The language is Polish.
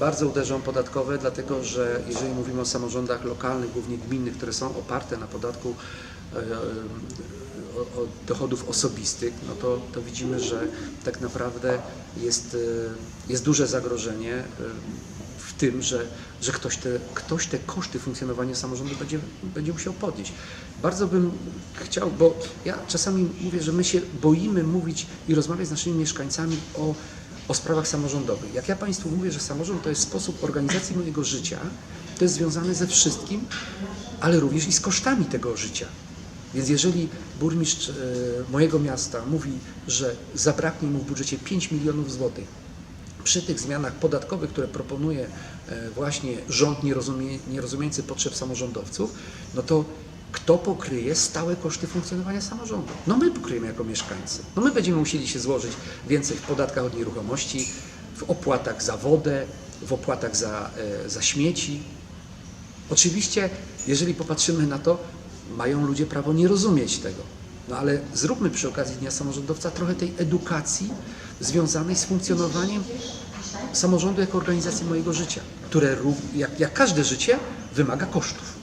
bardzo uderzą podatkowe, dlatego że jeżeli mówimy o samorządach lokalnych, głównie gminnych, które są oparte na podatku e, e, od dochodów osobistych, no to, to widzimy, że tak naprawdę jest, e, jest duże zagrożenie w tym, że, że ktoś, te, ktoś te koszty funkcjonowania samorządu będzie, będzie musiał podnieść. Bardzo bym chciał, bo ja czasami mówię, że my się boimy mówić i rozmawiać z naszymi mieszkańcami o, o sprawach samorządowych. Jak ja Państwu mówię, że samorząd to jest sposób organizacji mojego życia, to jest związane ze wszystkim, ale również i z kosztami tego życia. Więc jeżeli burmistrz e, mojego miasta mówi, że zabraknie mu w budżecie 5 milionów złotych, przy tych zmianach podatkowych, które proponuje e, właśnie rząd nierozumie, nierozumiejący potrzeb samorządowców, no to kto pokryje stałe koszty funkcjonowania samorządu? No my pokryjemy jako mieszkańcy. No my będziemy musieli się złożyć więcej w podatkach od nieruchomości, w opłatach za wodę, w opłatach za, e, za śmieci. Oczywiście, jeżeli popatrzymy na to, mają ludzie prawo nie rozumieć tego. No ale zróbmy przy okazji Dnia Samorządowca trochę tej edukacji związanej z funkcjonowaniem samorządu jako organizacji mojego życia, które jak, jak każde życie wymaga kosztów.